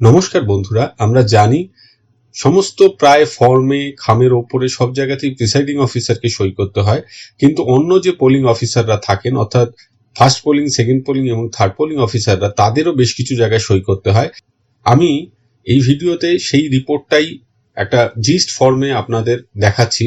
নমস্কার বন্ধুরা, আমরা জানি সমস্ত প্রায় ফর্মে, খামের ওপরে সব জায়গাতেই প্রিসাইডিং অফিসারকে সই করতে হয়। কিন্তু অন্য যে পোলিং অফিসাররা থাকেন, অর্থাৎ ফার্স্ট পোলিং সেকেন্ড পোলিং এবং থার্ড পোলিং অফিসাররা তাদেরও বেশ কিছু জায়গায় সই করতে হয়। আমি এই ভিডিওতে সেই রিপোর্টটাই একটা জিস্ট ফর্মে আপনাদের দেখাচ্ছি।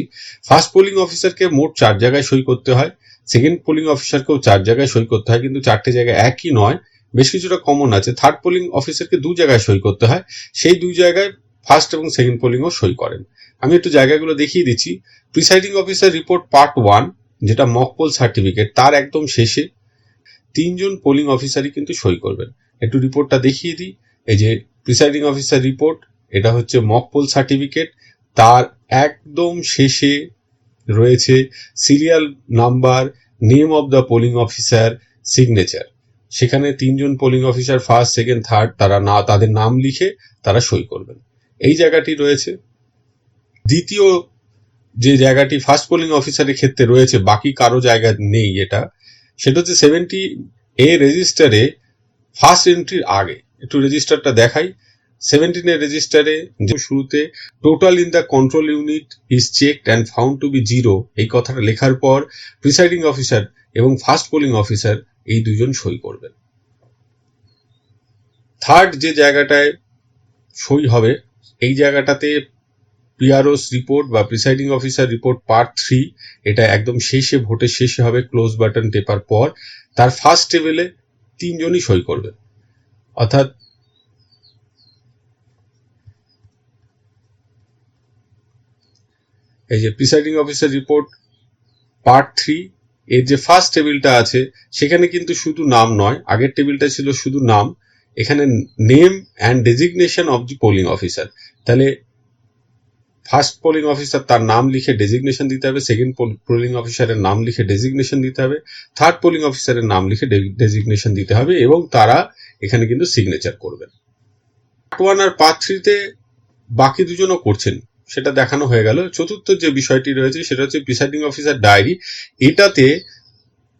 ফার্স্ট পোলিং অফিসারকে মোট চার জায়গায় সই করতে হয় সেকেন্ড পোলিং অফিসারকেও চার জায়গায় সই করতে হয়, কিন্তু চারটে জায়গায় একই নয়। বেশ কিছুটা কমন আছে। থার্ড পোলিং অফিসারকে দু জায়গায় সই করতে হয়। সেই দুই জায়গায় ফার্স্ট এবং সেকেন্ড পোলিংও সই করেন। আমি একটু জায়গাগুলো দেখিয়ে দিচ্ছি। Presiding officer report part one যেটা মক পোল সার্টিফিকেট তার একদম শেষে তিনজন পোলিং অফিসারই কিন্তু সই করবেন। একটু রিপোর্টটা দেখিয়ে দিই। এই যে প্রিসাইডিং অফিসার রিপোর্ট এটা হচ্ছে মক পোল সার্টিফিকেট তার একদম শেষে রয়েছে serial number name of the polling officer signature সেখানে তিনজন polling officer first second third তারা না, তাদের নাম লিখে তারা সই করবেন। এই জায়গাটি রয়েছে। দ্বিতীয় যে জায়গাটি ফার্স্ট পোলিং অফিসারের ক্ষেত্রে রয়েছে, বাকি কারও জায়গা নেই এটা, সেটা হচ্ছে সেভেন্টি এ রেজিস্টারে ফার্স্ট এন্ট্রির আগে, একটু রেজিস্টারটা দেখাই। সেভেন্টিনের রেজিস্টারে যে শুরুতে total in the control unit is checked and found to be zero এই কথাটা লেখার পর প্রিসাইডিং অফিসার এবং ফার্স্ট পোলিং অফিসার এই দুজন সই করবেন। থার্ড যে জায়গাটায় সই হবে, এই জায়গাটাতে পিআরওস রিপোর্ট বা presiding officer report part three এটা একদম শেষে ভোটের শেষে হবে ক্লোজ বাটন টেপার পর। তার ফার্স্ট টেবিলে তিনজনই সই করবেন। অর্থাৎ এই যে presiding officer report part three এর যে ফার্স্ট টেবিলটা আছে, সেখানে কিন্তু শুধু নাম নয়, আগের টেবিলটা ছিল শুধু নাম, এখানে name and designation of the polling officer তাহলে ফার্স্ট পোলিং অফিসার তার নাম লিখে ডেজিগনেশন দিতে হবে সেকেন্ড পোলিং অফিসারের নাম লিখে ডেজিগনেশন দিতে হবে থার্ড পোলিং অফিসারের নাম লিখে ডেজিগনেশন দিতে হবে এবং তারা এখানে কিন্তু সিগনেচার করবেন। পার্ট ওয়ান আর পার্ট থ্রিতে বাকি দুজনও করছেন। সেটা দেখানো হয়ে গেল। চতুর্থ যে বিষয়টি রয়েছে, সেটা হচ্ছে প্রিসাইডিং অফিসার ডায়েরি এটাতে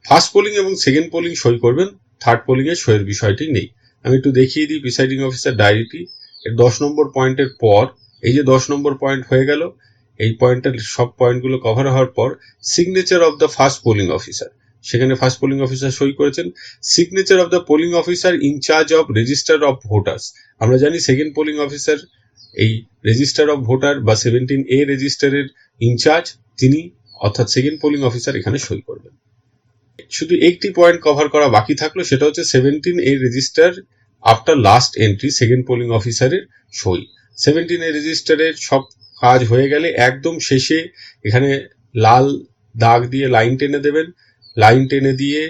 ফার্স্ট পোলিং এবং সেকেন্ড পোলিং সই করবেন থার্ড পোলিং এর সইয়ের বিষয়টি নেই। আমি একটু দেখিয়ে দিই প্রিসাইডিং অফিসার ডায়েরিটি এর দশ নম্বর পয়েন্টের পর, এই যে দশ নম্বর পয়েন্ট হয়ে গেল, এই পয়েন্টের সব পয়েন্টগুলো কভার হওয়ার পর signature of the first polling officer সেখানে ফার্স্ট পোলিং অফিসার সই করেছেন। Signature of the polling officer incharge of register of voters আমরা জানি সেকেন্ড পোলিং অফিসার এই রেজিস্টার অফ ভোটার বা সেভেন্টিন এ রেজিস্টারের ইনচার্জ তিনি অর্থাৎ সেকেন্ড পোলিং অফিসার এখানে সই করবেন। শুধু একটি পয়েন্ট কভার করা বাকি থাকল, সেটা হচ্ছে seventeen A register after last entry second polling অফিসারের সই। সেভেন্টিন এ রেজিস্টারের সব কাজ হয়ে গেলে একদম শেষে এখানে লাল দাগ দিয়ে লাইন টেনে দেবেন। লাইন টেনে দিয়ে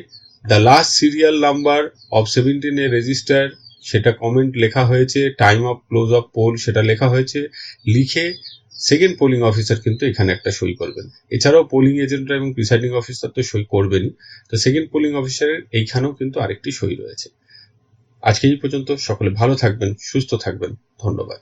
the last serial number of seventeen A register সেটা কমেন্ট লেখা হয়েছে time of close of poll সেটা লেখা হয়েছে, লিখে সেকেন্ড পোলিং অফিসার কিন্তু এখানে একটা সই করবেন। এছাড়াও পোলিং এজেন্টরা এবং প্রিসাইডিং অফিসার তো সই করবেনই, তো সেকেন্ড পোলিং অফিসারের এইখানেও কিন্তু আরেকটি সই রয়েছে। আজকে এই পর্যন্ত সকলে ভালো থাকবেন, সুস্থ থাকবেন, ধন্যবাদ।